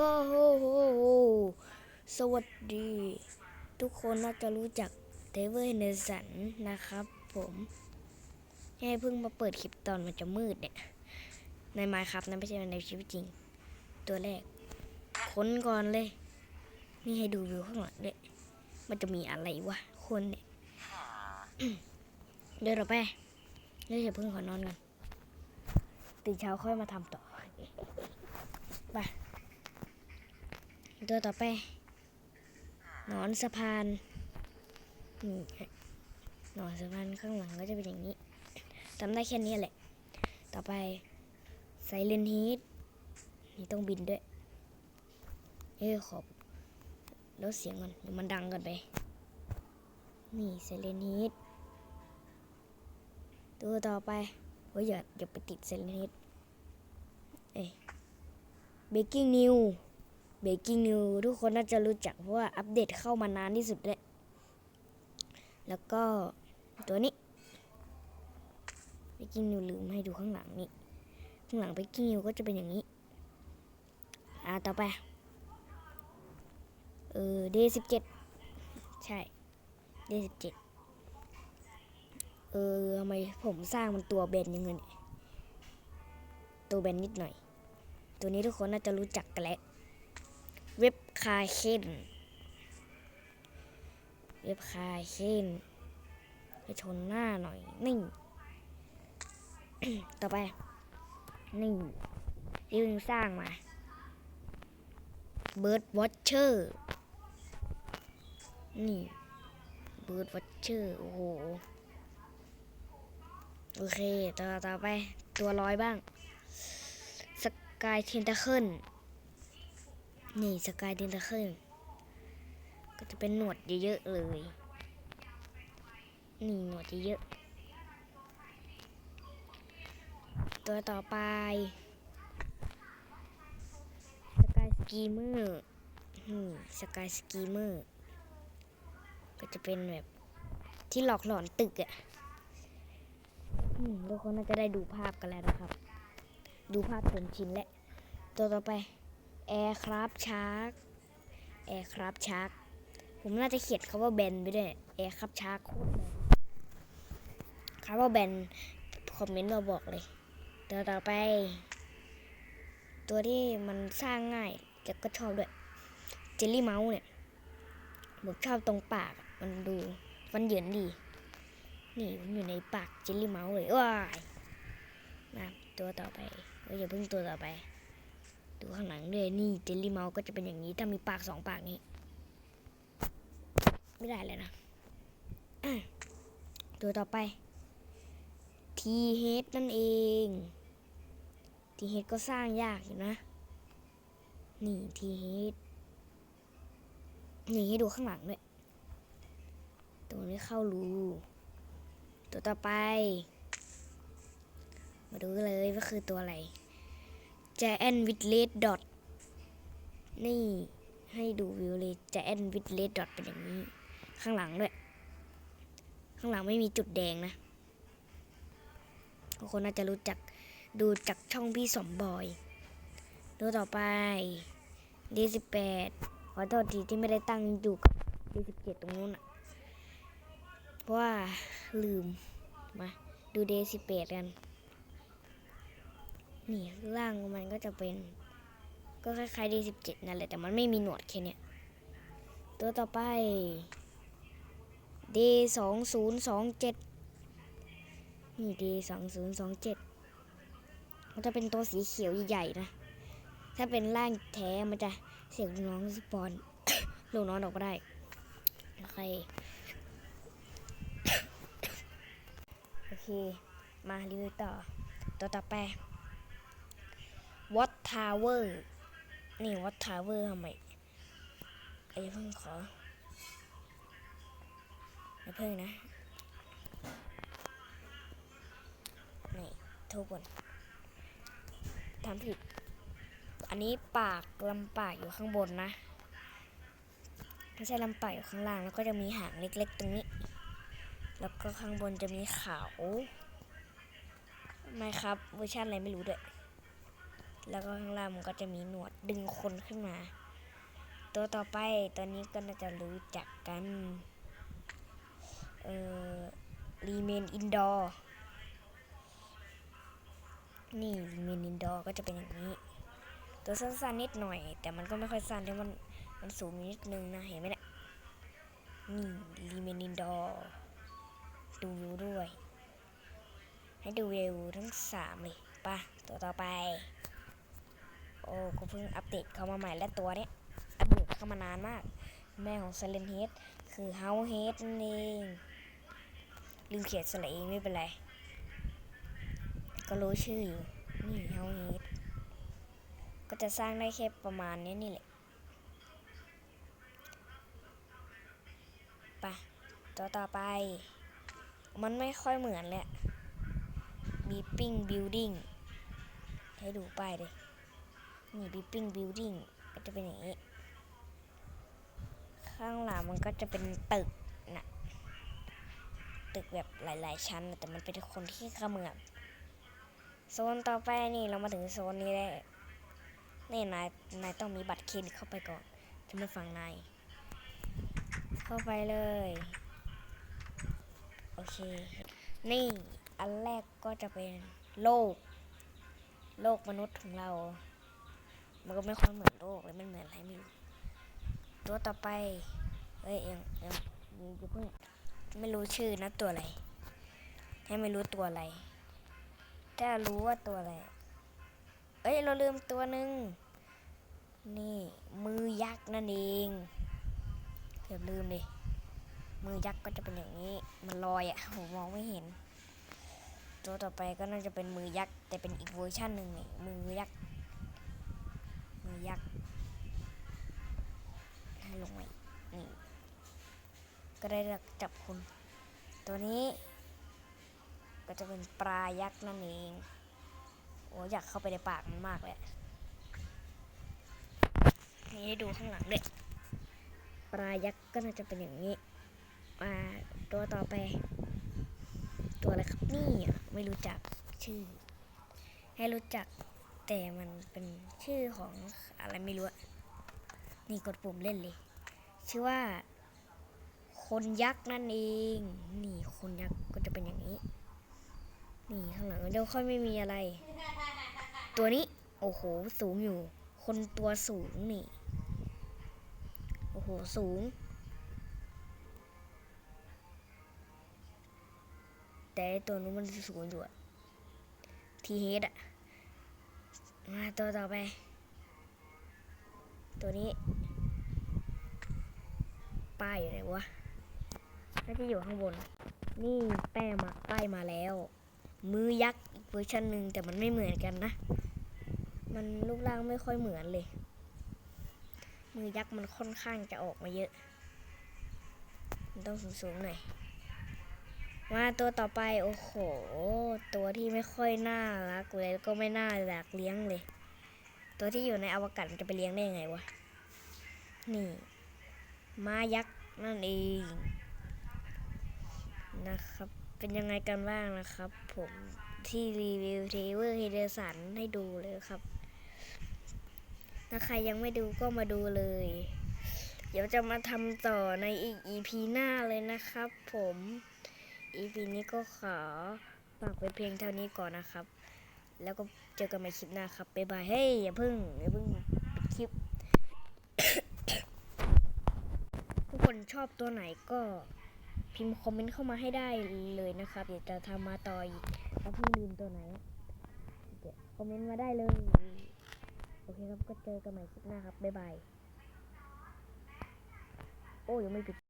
อ้โหโหโหสวัสดี ทุกคนน่าจะรู้จักเทเวอร์เนสันนะครับผมให้เพิ่งมาเปิดคลิปตอนมันจะมืดเนี่ย ในไมค์ครับนะไม่ใช่ในชีวิตจริง ตัวแรก ค้นก่อนเลย นี่ให้ดูวิวข้างหลังด้วย มันจะมีอะไรวะ คนเนี่ย เดินออกไปเดี๋ยวเพิ่งขอนอนกันตื่นเช้าค่อยมาทำต่อ ไป ตัวต่อไป หนอนสะพานนี่หนอนสะพานข้างหลังก็จะเป็นอย่างนี้ทำได้แค่นี้แหละ ต่อไปไซเลนฮีทนี่ต้องบินด้วย เอ้ยขอบลดเสียงก่อนมันดังเกันไป นี่ไซเลนฮีทตัวต่อไปโอ้ยอย่าอย่าไปติดไซเลนฮีทเอ้ยเบกกิ้งนิว เบกกิ้งนิวทุกคนน่าจะรู้จักเพราะว่าอัปเดตเข้ามานานที่สุดเลย แล้วก็ตัวนี้เบกกิ้งนิวลืมให้ดูข้างหลังนี่ ข้างหลังเบกกิ้งนิวก็จะเป็นอย่างนี้ อ่า ต่อไป เออเดย์สิบเจ็ดใช่เดย์สิบเจ็ดเออทำไมผมสร้างมันตัวเบนยังไงตัวเบนนิดหน่อย ตัวนี้ทุกคนน่าจะรู้จักกันแล้ว คาเคนเว็บคาเคนไปชนหน้าหน่อยนี่ต่อไปนี่ที่เพิ่งสร้างมาเบิร์ดวอชเชอร์นี่เบิร์ดวอชเชอร์โอ้โหโอเค ต่อต่อไปตัวร้อยบ้าง สกายเทนเตาเคิล นี่สกายเดนตาเคิลก็จะเป็นหนวดเยอะๆเลย นี่หนวดเยอะๆตัวต่อไปสกายสกีเมอร์นี่สกายสกีเมอร์ก็จะเป็นแบบที่หลอกหลอนตึกอะ่ะทุกคนน่าจะได้ดูภาพกันแล้วนะครับ ดูภาพเต็มชิ้นแล้ว ตัวต่อไป แอร์คราฟชาร์กแอร์คราฟชาร์กผมน่าจะเขียนคำว่าแบนไปด้วยแอร์คราฟชาร์กโคตรคำว่าแบนคอมเมนต์มาบอกเลยตัวต่อไป ตัวที่มันสร้างง่ายแต่ก็ชอบด้วยเจลลี่เมาส์เนี่ยผมชอบตรงปากมันดูมันเหยินดี นี่มันอยู่ในปากเจลลี่เมาส์เลยว้ายมาตัวต่อไปอย่าเพิ่งตัวต่อไป ดูข้างหลังด้วยนี่เจลลี่เมาส์ก็จะเป็นอย่างนี้ถ้ามีปากสองปากนี้ ไม่ได้เลยนะตัวต่อไปทีเฮดนั่นเองทีเฮดก็สร้างยากอยู่นะ นี่ทีเฮดนี่ให้ดูข้างหลังด้วยตัวนี้เข้ารูตัวต่อไป มาดูเลยว่าคือตัวอะไร j a n with red dot นี่ให้ดูวิวเลย j a n with red dot เป็นอย่างนี้ ข้างหลังด้วย ข้างหลังไม่มีจุดแดงนะทุกคนน่าจะรู้จักดูจากช่องพี่สมบอย ดูต่อไป D18 ขอโทษทีที่ไม่ได้ตั้งอยู่กับ D17 ตรงนู้นอะเพราะว่าลืมมาดู D18 กัน นี่ล่างมันก็จะเป็น ก็คล้ายๆ D17 นั่นแหละแต่มันไม่มีหนวดแค่เนี้ยตัวต่อไป D2027 นี่ D2027 มันจะเป็นตัวสีเขียวใหญ่ๆนะ ถ้าเป็นร่างแท้มันจะเสียงน้องสปอนลูกน้องออกมาได้โอเคโอเค มารีวิวต่อ ตัวต่อไป What Tower นี่ What Tower ทำไมไอ้เพิ่งขออย่าเพิ่งนะนี่ทุกคนทำผิด อันนี้ปากลำปากอยู่ข้างบนนะไม่ใช่ลำปากอยู่ข้างล่างแล้วก็จะมีหางเล็กๆตรงนี้ แล้วก็ข้างบนจะมีเขาไม่ครับเวอร์ชันอะไรไม่รู้ด้วย แล้วก็ข้างล่างมันก็จะมีหนวดดึงคนขึ้นมา ตัวต่อไปตัวนี้ก็น่าจะรู้จักกันเอ่อรีเมนอินดอร์นี่รีเมนอินดอร์ก็จะเป็นอย่างนี้ ตัวสั้นๆนิดหน่อย แต่มันก็ไม่ค่อยสั้นที่มันมันสูงนิดนึงนะเห็นไหมเนี่ยนี่รีเมนอินดอร์ดูวิวด้วย ให้ดูวิวทั้งสามเลยป่ะ ตัวต่อไป โอ้ก็เพิ่งอัปเดตเข้ามาใหม่และตัวเนี้ยอัปเดตเข้ามานานมาก แม่ของ Silent Head คือ House Head นั่นเองลืมเขียนสระเองไม่เป็นไร ก็รู้ชื่ออยู่นี่ House Head ก็จะสร้างได้แค่ประมาณนี้นี่แหละไปตัวต่อไป มันไม่ค่อยเหมือนแหละบีปิ้งบิลดิ้งให้ดูป้ายเลย นี่บีปิ้งบิลดิ้งก็จะเป็นอย่างนี้ ข้างหลังมันก็จะเป็นตึกนะตึกแบบหลาย ๆ ชั้น แต่มันเป็นคนที่เขมือบโซนต่อไปนี่เรามาถึงโซนนี้แล้นี่นายนายต้องมีบัตรเครดิตเข้าไปก่อนจะไม่ฟังนายเข้าไปเลย โอเค นี่อันแรกก็จะเป็นโลก โลกมนุษย์ของเรา มันก็ไม่ค่อยเหมือนโลกเลยมันเหมือนอะไรไม่รู้ตัวต่อไปเอ้ยยังยังยังย่าเพิ่งไม่รู้ชื่อนะตัวอะไรให้ไม่รู้ตัวอะไรถ้ารู้ว่าตัวอะไร เอ้ยเราลืมตัวหนึ่งนี่ มือยักษ์นั่นเองเกือบลืมเลยมือยักษ์ก็จะเป็นอย่างนี้ มันลอยอะ่ะผมมองไม่เห็น ตัวต่อไปก็น่าจะเป็นมือยักษ์แต่เป็นอีกเวอร์ชันหนึ่งนี่มือยักษ์ ยักษ์ให้ลงมานี่ก็ได้จับคุณ ตัวนี้ ก็จะเป็นปลายักษ์นั่นเอง โอ้อยากเข้าไปในปากมันมากเลย นี่ให้ดูข้างหลังด้วยปลายักษ์ก็น่าจะเป็นอย่างนี้ มาตัวต่อไป ตัวอะไรครับนี่ไม่รู้จักชื่อ ให้รู้จัก แต่มันเป็นชื่อของอะไรไม่รู้นี่กดปุ่มเล่นเลย ชื่อว่า คนยักษ์นั่นเอง นี่คนยักษ์ก็จะเป็นอย่างนี้ นี่ข้างหลังเดี๋ยวค่อยไม่มีอะไร ตัวนี้ โอ้โห สูงอยู่ คนตัวสูงนี่ โอ้โห สูง แต่ตัวนู้นมันสูงอยู่อะทีเฮดอะ มาตัวต่อไป ตัวนี้ ป้ายอยู่ไหนวะน่าจะอยู่ข้างบน นี่แป้มาป้ายมาแล้ว มือยักษ์อีกเวอร์ชันหนึ่งแต่มันไม่เหมือนกันนะ มันรูปร่างไม่ค่อยเหมือนเลย มือยักษ์มันค่อนข้างจะออกมาเยอะ มันต้องสูงๆหน่อย มาตัวต่อไปโอ้โห ตัวที่ไม่ค่อยน่ารักเลยก็ไม่น่าอยากเลี้ยงเลย ตัวที่อยู่ในอวกาศมันจะไปเลี้ยงได้ยังไงวะนี่ม้ายักษ์นั่นเองนะครับ เป็นยังไงกันบ้างนะครับ ผมที่รีวิวเทเวอร์เฮเดสันให้ดูเลยครับ ถ้าใครยังไม่ดูก็มาดูเลย เดี๋ยวจะมาทำต่อในอีก EP หน้าเลยนะครับผม EP นี้ก็ขอฝากไปเพียงเท่านี้ก่อนนะครับ แล้วก็เจอกันใหม่คลิปหน้าครับบ๊ายบายเฮ้ยอย่าเพิ่งอย่าเพิ่งคลิป ทุกคนชอบตัวไหนก็พิมพ์คอมเมนต์เข้ามาให้ได้เลยนะครับเดี๋ยวจะทำมาต่ออีกถ้าเพิ่ลืมตัวไหนเดี๋ยวคอมเมนต์มาได้เลยโอเคครับก็เจอกันใหม่คลิปหน้าครับบ๊ายบายโอ้ยังไม่ปิด